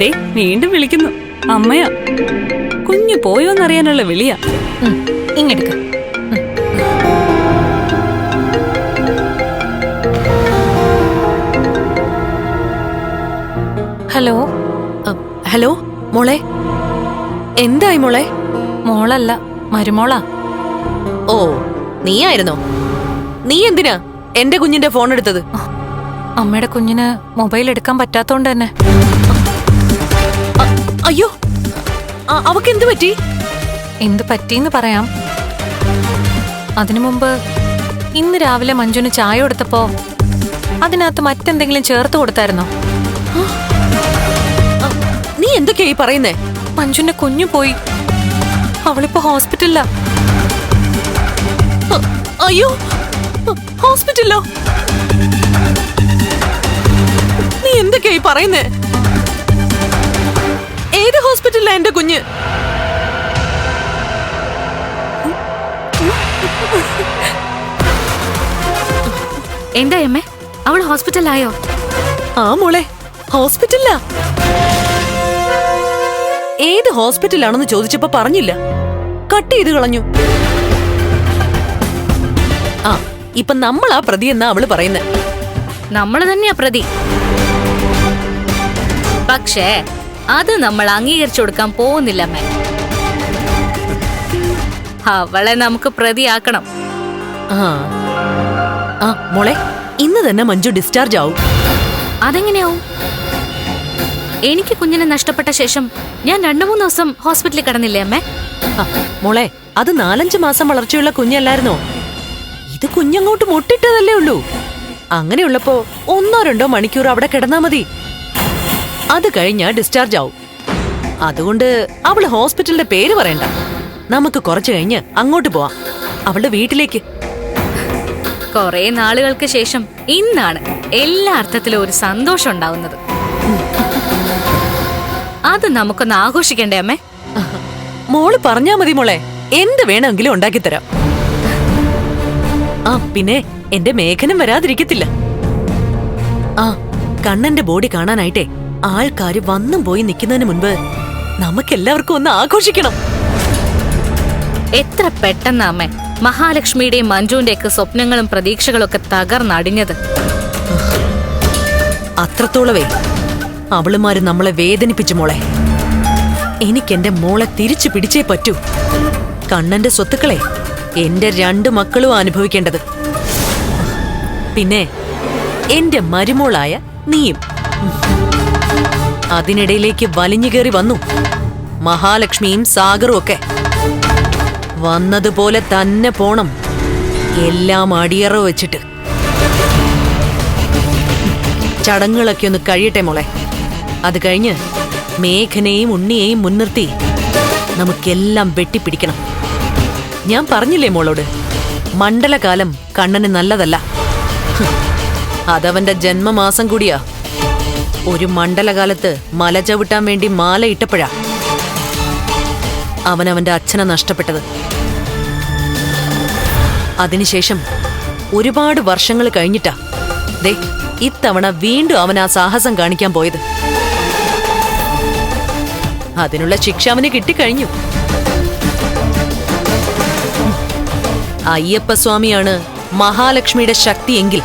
ദേ വീണ്ടും വിളിക്കുന്നു. അമ്മയാ. കുഞ്ഞു പോയോന്നറിയാനുള്ള വിളിയാ. ഇങ്ങെടുക്ക. ഹലോ ഹലോ മോളെ. എന്തായി മോളെ? മോളല്ല മരുമോളാ. ഓ നീയായിരുന്നോ? നീ എന്തിനാ എന്റെ കുഞ്ഞിന്റെ ഫോൺ എടുത്തത് അമ്മയുടെ കുഞ്ഞിന് മൊബൈൽ എടുക്കാൻ പറ്റാത്തോണ്ട് തന്നെ. അയ്യോ അവക്ക് എന്ത് പറ്റി? എന്ത് പറ്റിയെന്ന് പറയാം. അതിനു മുമ്പ് ഇന്ന് രാവിലെ മഞ്ജുന് ചായ കൊടുത്തപ്പോ അതിനകത്ത് മറ്റെന്തെങ്കിലും ചേർത്ത് കൊടുത്തായിരുന്നോ? നീ എന്തൊക്കെയാ ഈ പറയുന്നേ? മഞ്ജുന്റെ കുഞ്ഞു പോയി. അവളിപ്പോ ഹോസ്പിറ്റലിലാ. അയ്യോ ഹോസ്പിറ്റലിലോ? നീ എന്തൊക്കെയാ ഈ പറയുന്നേ? ഏത് ഹോസ്പിറ്റലിലാ എന്റെ കുഞ്ഞ്? എന്താ എമ്മ? അവൾ ഹോസ്പിറ്റലിലായോ? ആ മോളെ ഹോസ്പിറ്റലിലാ. ഏത് ഹോസ്പിറ്റലാണെന്ന് ചോദിച്ചപ്പോ പറഞ്ഞില്ല. കട്ട് ചെയ്ത് കളഞ്ഞു. ആ ഇപ്പൊ നമ്മളാ പ്രതി എന്നാ അവൾ പറയുന്നത് നമ്മൾ തന്നെയാ പ്രതി. പക്ഷേ അത് നമ്മൾ അംഗീകരിച്ചു കൊടുക്കാൻ പോകുന്നില്ല അമ്മേ അവളെ നമുക്ക് പ്രതിയാക്കണം. ആ. മോളെ ഇന്ന് തന്നെ മഞ്ജു ഡിസ്ചാർജ് ആവും. അതെങ്ങനെയാവും? എനിക്ക് കുഞ്ഞിനെ നഷ്ടപ്പെട്ട ശേഷം ഞാൻ രണ്ടു മൂന്ന് ദിവസം ഹോസ്പിറ്റലിൽ കിടന്നില്ലേ അമ്മേ? മോളെ അത് നാലഞ്ച് മാസം വളർച്ചയുള്ള കുഞ്ഞല്ലായിരുന്നോ? ഇത് കുഞ്ഞങ്ങോട്ട് മുട്ടിട്ടതല്ലേ ഉള്ളൂ. അങ്ങനെയുള്ളപ്പോ ഒന്നോ രണ്ടോ മണിക്കൂർ അവിടെ കിടന്നാ മതി. അത് കഴിഞ്ഞാ ഡിസ്ചാർജ് ആവും. അതുകൊണ്ട് അവൾ ഹോസ്പിറ്റലിന്റെ പേര് പറയണ്ട. നമുക്ക് കുറച്ചു കഴിഞ്ഞ് അങ്ങോട്ട് പോവാം. അവളുടെ വീട്ടിലേക്ക്. കുറെ നാളുകൾക്ക് ശേഷം ഇന്നാണ് എല്ലാ അർത്ഥത്തിലും ഒരു സന്തോഷം ഉണ്ടാവുന്നത്. അത് നമുക്കൊന്ന് ആഘോഷിക്കണ്ടേ അമ്മേ? മോൾ പറഞ്ഞാ മതി മോളെ. എന്ത് വേണമെങ്കിലും ഉണ്ടാക്കിത്തരാം. ആ പിന്നെ എന്റെ മേഘനും വരാതിരിക്കത്തില്ല. ആ കണ്ണന്റെ ബോഡി കാണാനായിട്ടെ ആൾക്കാര് വന്നും പോയി നിൽക്കുന്നതിന് മുൻപ് നമുക്കെല്ലാവർക്കും ഒന്ന് ആഘോഷിക്കണം. എത്ര പെട്ടെന്ന് അമ്മ. മഹാലക്ഷ്മിയുടെയും മഞ്ജുവിന്റെയൊക്കെ സ്വപ്നങ്ങളും പ്രതീക്ഷകളും ഒക്കെ തകർന്നടിഞ്ഞത്. അത്രത്തോളവേ. അവളുമാര് നമ്മളെ വേദനിപ്പിച്ചു മോളെ. എനിക്കെന്റെ മോളെ തിരിച്ചു പിടിച്ചേ പറ്റൂ. കണ്ണന്റെ സ്വത്തുക്കളെ എന്റെ രണ്ടു മക്കളും അനുഭവിക്കേണ്ടത്. പിന്നെ എന്റെ മരുമോളായ നീയും. അതിനിടയിലേക്ക് വലിഞ്ഞു കയറി വന്നു. മഹാലക്ഷ്മിയും സാഗറും ഒക്കെ. വന്നതുപോലെ തന്നെ പോണം. എല്ലാം അടിയറ വെച്ചിട്ട്. ചടങ്ങുകളൊക്കെ ഒന്ന് കഴിയട്ടെ മോളെ. അത് കഴിഞ്ഞ് മേഘനയും ഉണ്ണിയെയും മുൻനിർത്തി നമുക്കെല്ലാം വെട്ടിപ്പിടിക്കണം. ഞാൻ പറഞ്ഞില്ലേ മോളോട്? മണ്ഡലകാലം കണ്ണന് നല്ലതല്ല. അതവന്റെ ജന്മമാസം കൂടിയാ. ഒരു മണ്ഡലകാലത്ത് മല ചവിട്ടാൻ വേണ്ടി മാല ഇട്ടപ്പോഴാ അവൻ അവന്റെ അച്ഛനെ നഷ്ടപ്പെട്ടത്. അതിനുശേഷം ഒരുപാട് വർഷങ്ങൾ കഴിഞ്ഞിട്ടാ. ദേ ഇത്തവണ വീണ്ടും അവൻ ആ സാഹസം കാണിക്കാൻ പോയത്. അതിനുള്ള ശിക്ഷ അവന് കിട്ടിക്കഴിഞ്ഞു. അയ്യപ്പസ്വാമിയാണ് മഹാലക്ഷ്മിയുടെ ശക്തിയെങ്കിൽ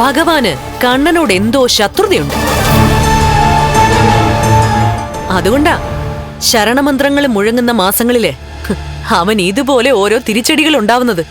ഭഗവാന് കണ്ണനോട് എന്തോ ശത്രുതയുണ്ട്. അതുകൊണ്ടാ ശരണമന്ത്രങ്ങൾ മുഴങ്ങുന്ന മാസങ്ങളിൽ അവൻ ഇതുപോലെ ഓരോ തിരിച്ചടികൾ ഉണ്ടാവുന്നത്